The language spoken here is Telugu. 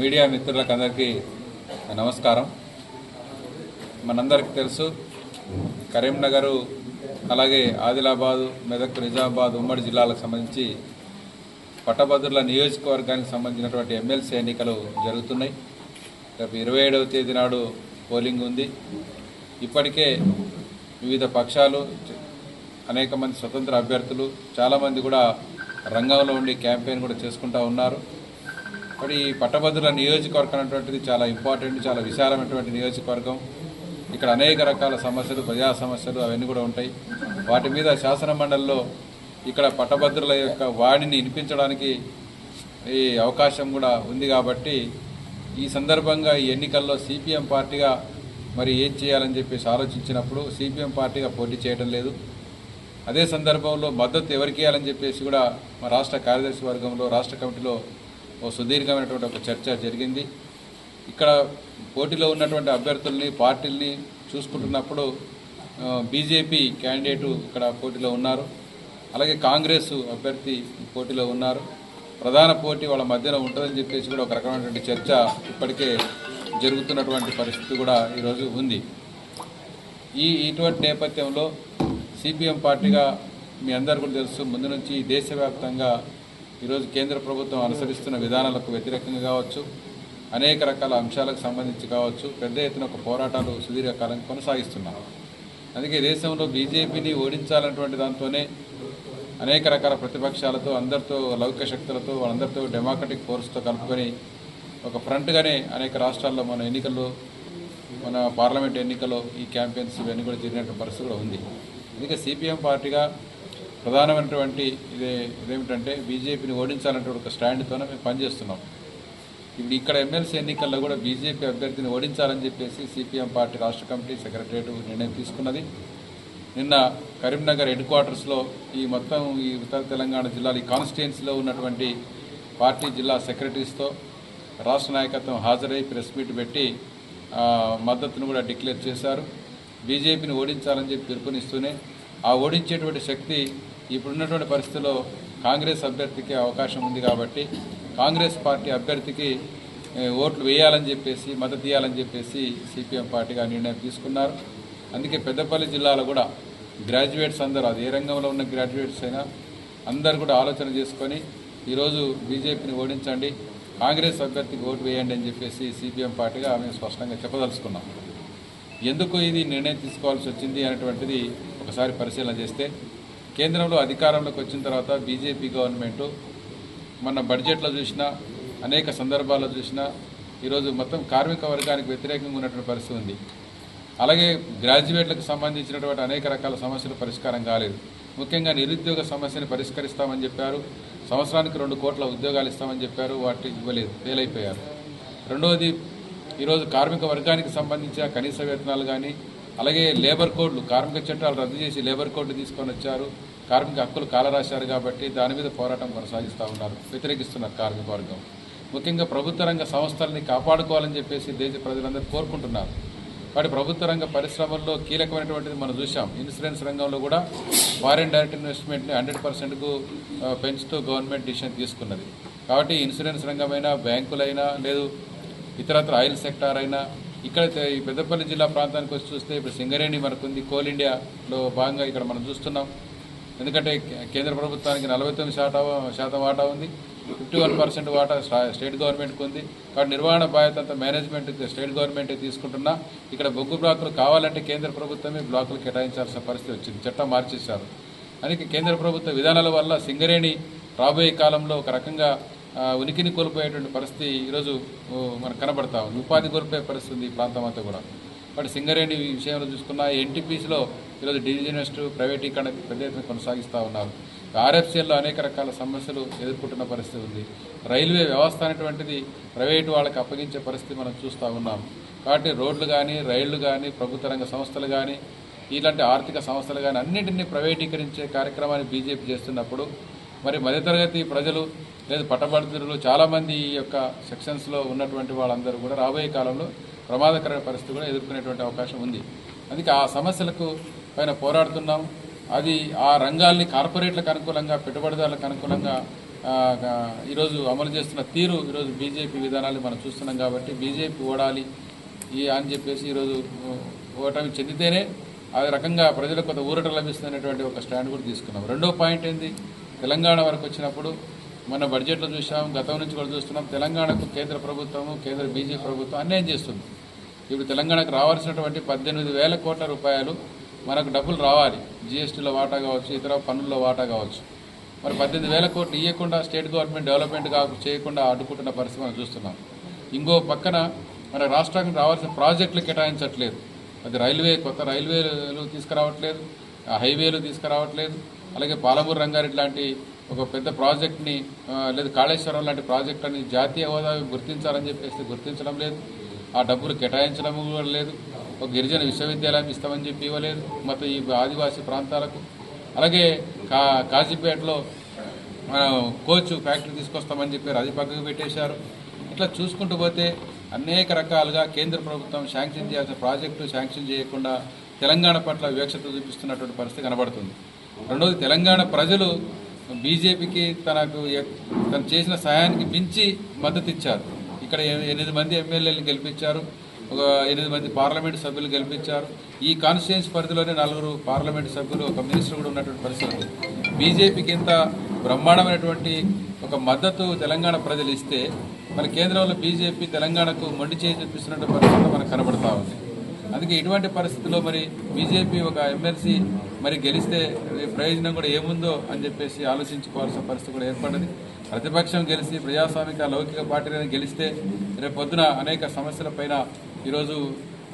మీడియా మిత్రులకు అందరికీ నమస్కారం. మనందరికీ తెలుసు కరీంనగరు అలాగే ఆదిలాబాదు మెదక్ నిజామాబాద్ ఉమ్మడి జిల్లాలకు సంబంధించి పట్టభద్రుల నియోజకవర్గానికి సంబంధించినటువంటి ఎమ్మెల్సీ ఎన్నికలు జరుగుతున్నాయి. రేపు ఇరవై ఏడవ తేదీ నాడు పోలింగ్ ఉంది. ఇప్పటికే వివిధ పక్షాలు అనేక మంది స్వతంత్ర అభ్యర్థులు చాలామంది కూడా రంగంలో ఉండి క్యాంపెయిన్ కూడా చేసుకుంటూ ఉన్నారు. మరి ఈ పట్టభద్రుల నియోజకవర్గం అనేటువంటిది చాలా ఇంపార్టెంట్ చాలా విశాలమైనటువంటి నియోజకవర్గం. ఇక్కడ అనేక రకాల సమస్యలు ప్రజా సమస్యలు అవన్నీ కూడా ఉంటాయి. వాటి మీద శాసన మండలిలో ఇక్కడ పట్టభద్రుల యొక్క వాణిని వినిపించడానికి ఈ అవకాశం కూడా ఉంది కాబట్టి ఈ సందర్భంగా ఈ ఎన్నికల్లో సిపిఎం పార్టీగా మరి ఏం చేయాలని చెప్పేసి ఆలోచించినప్పుడు సిపిఎం పార్టీగా పోటీ చేయడం లేదు. అదే సందర్భంలో మద్దతు ఎవరికి ఇవ్వాలని చెప్పేసి కూడా మా రాష్ట్ర కార్యదర్శి వర్గంలో రాష్ట్ర కమిటీలో ఓ సుదీర్ఘమైనటువంటి ఒక చర్చ జరిగింది. ఇక్కడ పోటీలో ఉన్నటువంటి అభ్యర్థుల్ని పార్టీల్ని చూసుకుంటున్నప్పుడు బీజేపీ క్యాండిడేటు ఇక్కడ పోటీలో ఉన్నారు. అలాగే కాంగ్రెస్ అభ్యర్థి పోటీలో ఉన్నారు. ప్రధాన పోటీ వాళ్ళ మధ్యన ఉంటుందని చెప్పేసి కూడా ఒక రకమైనటువంటి చర్చ ఇప్పటికే జరుగుతున్నటువంటి పరిస్థితి కూడా ఈరోజు ఉంది. ఈ ఇటువంటి నేపథ్యంలో సిపిఎం పార్టీగా మీ అందరు కూడా తెలుసు ముందు నుంచి దేశవ్యాప్తంగా ఈరోజు కేంద్ర ప్రభుత్వం అనుసరిస్తున్న విధానాలకు వ్యతిరేకంగా కావచ్చు అనేక రకాల అంశాలకు సంబంధించి కావచ్చు పెద్ద ఎత్తున ఒక పోరాటాలు సుదీర్ఘకాలం కొనసాగిస్తున్నాం. అందుకే దేశంలో బీజేపీని ఓడించాలన్నటువంటి దాంతోనే అనేక రకాల ప్రతిపక్షాలతో అందరితో లౌకిక శక్తులతో వాళ్ళందరితో డెమోక్రటిక్ ఫోర్స్తో కలుపుకొని ఒక ఫ్రంట్గానే అనేక రాష్ట్రాల్లో మన ఎన్నికల్లో మన పార్లమెంట్ ఎన్నికల్లో ఈ క్యాంపెయిన్స్ ఇవన్నీ కూడా జరిగినటువంటి పరిస్థితి కూడా ఉంది. అందుకే సిపిఎం పార్టీగా ప్రధానమైనటువంటి ఇదే ఇదేమిటంటే బీజేపీని ఓడించాలనేటువంటి ఒక స్టాండ్తోనే మేము పనిచేస్తున్నాం. ఇప్పుడు ఇక్కడ ఎమ్మెల్సీ ఎన్నికల్లో కూడా బీజేపీ అభ్యర్థిని ఓడించాలని చెప్పేసి సిపిఎం పార్టీ రాష్ట్ర కమిటీ సెక్రటరియట్ నిర్ణయం తీసుకున్నది. నిన్న కరీంనగర్ హెడ్ క్వార్టర్స్లో ఈ మొత్తం ఈ ఉత్తర తెలంగాణ జిల్లాలో ఈ కాన్స్టిట్యున్సీలో ఉన్నటువంటి పార్టీ జిల్లా సెక్రటరీస్తో రాష్ట్ర నాయకత్వం హాజరై ప్రెస్ మీట్ పెట్టి ఆ, మద్దతును కూడా డిక్లేర్ చేశారు. బీజేపీని ఓడించాలని చెప్పి పిలుపునిస్తూనే ఆ ఓడించేటువంటి శక్తి ఇప్పుడున్నటువంటి పరిస్థితుల్లో కాంగ్రెస్ అభ్యర్థికి అవకాశం ఉంది కాబట్టి కాంగ్రెస్ పార్టీ అభ్యర్థికి ఓట్లు వేయాలని చెప్పేసి మద్దతు ఇవ్వాలని చెప్పేసి సిపిఎం పార్టీగా నిర్ణయం తీసుకున్నారు. అందుకే పెద్దపల్లి జిల్లాలో కూడా గ్రాడ్యుయేట్స్ అందరూ అది ఏ రంగంలో ఉన్న గ్రాడ్యుయేట్స్ అయినా అందరు కూడా ఆలోచన చేసుకొని ఈరోజు బీజేపీని ఓడించండి కాంగ్రెస్ అభ్యర్థికి ఓటు వేయండి అని చెప్పేసి సిపిఎం పార్టీగా మేము స్పష్టంగా చెప్పదలుచుకున్నాం. ఎందుకు ఇది నిర్ణయం తీసుకోవాల్సి వచ్చింది అనేటువంటిది ఒకసారి పరిశీలన చేస్తే కేంద్రంలో అధికారంలోకి వచ్చిన తర్వాత బీజేపీ గవర్నమెంటు మన బడ్జెట్లో చూసినా అనేక సందర్భాల్లో చూసినా ఈరోజు మొత్తం కార్మిక వర్గానికి వ్యతిరేకంగా ఉన్నటువంటి పరిస్థితి ఉంది. అలాగే గ్రాడ్యుయేట్లకు సంబంధించినటువంటి అనేక రకాల సమస్యలు పరిష్కారం కాలేదు. ముఖ్యంగా నిరుద్యోగ సమస్యను పరిష్కరిస్తామని చెప్పారు. సంవత్సరానికి రెండు కోట్ల ఉద్యోగాలు ఇస్తామని చెప్పారు. వాటి ఇవ్వలేదు ఫెయిల్ అయిపోయారు. రెండవది ఈరోజు కార్మిక వర్గానికి సంబంధించిన కనీస వేతనాలు కానీ అలాగే లేబర్ కోడ్లు కార్మిక చట్టాలు రద్దు చేసి లేబర్ కోడ్లు తీసుకొని వచ్చారు. కార్మిక హక్కులు కాలరాశారు కాబట్టి దాని మీద పోరాటం కొనసాగిస్తూ ఉన్నారు. వ్యతిరేకిస్తున్నారు కార్మిక వర్గం. ముఖ్యంగా ప్రభుత్వ రంగ సంస్థలని కాపాడుకోవాలని చెప్పేసి దేశ ప్రజలందరూ కోరుకుంటున్నారు. వాటి ప్రభుత్వ రంగ పరిశ్రమల్లో కీలకమైనటువంటిది మనం చూసాం ఇన్సూరెన్స్ రంగంలో కూడా ఫారిన్ డైరెక్ట్ ఇన్వెస్ట్మెంట్ని హండ్రెడ్ పర్సెంట్కు పెంచుతూ గవర్నమెంట్ డిసిషన్ తీసుకున్నది. కాబట్టి ఇన్సూరెన్స్ రంగమైనా బ్యాంకులైనా లేదు ఇతరత్ర ఆయిల్ సెక్టార్ అయినా ఇక్కడ ఈ పెద్దపల్లి జిల్లా ప్రాంతానికి వచ్చి చూస్తే ఇప్పుడు సింగరేణి మనకు ఉంది. కోల్ ఇండియాలో భాగంగా ఇక్కడ మనం చూస్తున్నాం. ఎందుకంటే కేంద్ర ప్రభుత్వానికి నలభై తొమ్మిది శాతం శాతం వాటా ఉంది. ఫిఫ్టీ వన్ పర్సెంట్ వాటా స్టేట్ గవర్నమెంట్కి ఉంది. కాబట్టి నిర్వహణ బాధ్యత అంతా మేనేజ్మెంట్ స్టేట్ గవర్నమెంటే తీసుకుంటున్నా. ఇక్కడ బొగ్గు బ్లాకులు కావాలంటే కేంద్ర ప్రభుత్వమే బ్లాకులు కేటాయించాల్సిన పరిస్థితి వచ్చింది. చట్టం మార్చేశారు. అందుకే కేంద్ర ప్రభుత్వ విధానాల వల్ల సింగరేణి రాబోయే కాలంలో ఒక రకంగా ఉనికిని కోల్పోయేటువంటి పరిస్థితి ఈరోజు మనకు కనబడతా ఉంది. ఉపాధి కోల్పోయే పరిస్థితి ఉంది ఈ ప్రాంతం అంతా కూడా. బట్ సింగరేణి విషయంలో చూసుకున్న ఎన్టీపీసీలో ఈరోజు డిజినెస్ట్ ప్రైవేటీకరణ పెద్ద ఎత్తున కొనసాగిస్తూ ఉన్నారు. ఆర్ఎఫ్సీఎల్లో అనేక రకాల సమస్యలు ఎదుర్కొంటున్న పరిస్థితి ఉంది. రైల్వే వ్యవస్థ అనేటువంటిది ప్రైవేటు వాళ్ళకి అప్పగించే పరిస్థితి మనం చూస్తూ ఉన్నాం. కాబట్టి రోడ్లు కానీ రైళ్ళు కానీ ప్రభుత్వ రంగ సంస్థలు కానీ ఇలాంటి ఆర్థిక సంస్థలు కానీ అన్నింటినీ ప్రైవేటీకరించే కార్యక్రమాన్ని బీజేపీ చేస్తున్నప్పుడు మరి మధ్యతరగతి ప్రజలు లేదు పట్టభద్రులు చాలామంది ఈ యొక్క సెక్షన్స్లో ఉన్నటువంటి వాళ్ళందరూ కూడా రాబోయే కాలంలో ప్రమాదకరమైన పరిస్థితి కూడా ఎదుర్కొనేటువంటి అవకాశం ఉంది. అందుకే ఆ సమస్యలకు పైన పోరాడుతున్నాం. అది ఆ రంగాల్ని కార్పొరేట్లకు అనుకూలంగా పెట్టుబడిదారులకు అనుకూలంగా ఈరోజు అమలు చేస్తున్న తీరు ఈరోజు బీజేపీ విధానాలు మనం చూస్తున్నాం కాబట్టి బీజేపీ ఓడాలి ఈ అని చెప్పేసి ఈరోజు ఓటమి చెందితేనే ఆ రకంగా ప్రజలకు కొంత ఊరట లభిస్తున్నటువంటి ఒక స్టాండ్ కూడా తీసుకున్నాం. రెండో పాయింట్ ఏంది? తెలంగాణ వరకు వచ్చినప్పుడు మన బడ్జెట్లో చూసాం గతం నుంచి కూడా చూస్తున్నాం తెలంగాణకు కేంద్ర ప్రభుత్వము కేంద్ర బీజేపీ ప్రభుత్వం అన్యాయం చేస్తుంది. ఇప్పుడు తెలంగాణకు రావాల్సినటువంటి పద్దెనిమిది వేల కోట్ల రూపాయలు మనకు డబ్బులు రావాలి. జీఎస్టీలో వాటా కావచ్చు ఇతర పన్నుల్లో వాటా కావచ్చు. మరి పద్దెనిమిది వేల కోట్లు ఇవ్వకుండా స్టేట్ గవర్నమెంట్ డెవలప్మెంట్ కాకు చేయకుండా అడ్డుకుంటున్న పరిస్థితి మనం చూస్తున్నాం. ఇంకో పక్కన మన రాష్ట్రానికి రావాల్సిన ప్రాజెక్టులు కేటాయించట్లేదు. అది రైల్వే కొత్త రైల్వేలు తీసుకురావట్లేదు ఆ హైవేలు తీసుకురావట్లేదు. అలాగే పాలమూరు రంగారెడ్డి లాంటి ఒక పెద్ద ప్రాజెక్ట్ని లేదా కాళేశ్వరం లాంటి ప్రాజెక్టుని జాతీయ హోదా గుర్తించాలని చెప్పేసి గుర్తించడం లేదు. ఆ డబ్బులు కేటాయించడం కూడా లేదు. ఒక గిరిజన విశ్వవిద్యాలయం ఇస్తామని చెప్పి ఇవ్వలేదు. మొత్తం ఈ ఆదివాసీ ప్రాంతాలకు. అలాగే కా కాజీపేటలో ఆ, కోచ్ ఫ్యాక్టరీ తీసుకొస్తామని చెప్పారు అది పక్కకు పెట్టేశారు. ఇట్లా చూసుకుంటూ పోతే అనేక రకాలుగా కేంద్ర ప్రభుత్వం శాంక్షన్ చేయాల్సిన ప్రాజెక్టు శాంక్షన్ చేయకుండా తెలంగాణ పట్ల వివక్షత చూపిస్తున్నటువంటి పరిస్థితి కనబడుతుంది. రెండోది తెలంగాణ ప్రజలు బీజేపీకి తనకు తను చేసిన సహాయానికి మించి మద్దతు ఇచ్చారు ఇక్కడ ఎనిమిది మంది ఎమ్మెల్యేలు గెలిపించారు ఒక ఎనిమిది మంది పార్లమెంట్ సభ్యులు గెలిపించారు. ఈ కాన్స్టిట్యున్సీ పరిధిలోనే నలుగురు పార్లమెంట్ సభ్యులు ఒక మినిస్టర్ కూడా ఉన్నటువంటి పరిస్థితి బీజేపీకి ఇంత బ్రహ్మాండమైనటువంటి ఒక మద్దతు తెలంగాణ ప్రజలు ఇస్తే మన కేంద్రంలో బీజేపీ తెలంగాణకు మొండి చేయి చూపిస్తున్నటువంటి పరిస్థితి మనకు కనబడతా ఉంది. అందుకే ఇటువంటి పరిస్థితుల్లో మరి బీజేపీ ఒక ఎమ్మెల్సీ మరి గెలిస్తే ప్రయోజనం కూడా ఏముందో అని చెప్పేసి ఆలోచించుకోవాల్సిన పరిస్థితి కూడా ఏర్పడింది. ప్రతిపక్షం గెలిచి ప్రజాస్వామిక లౌకిక పార్టీలను గెలిస్తే రేపు పొద్దున అనేక సమస్యలపైన ఈరోజు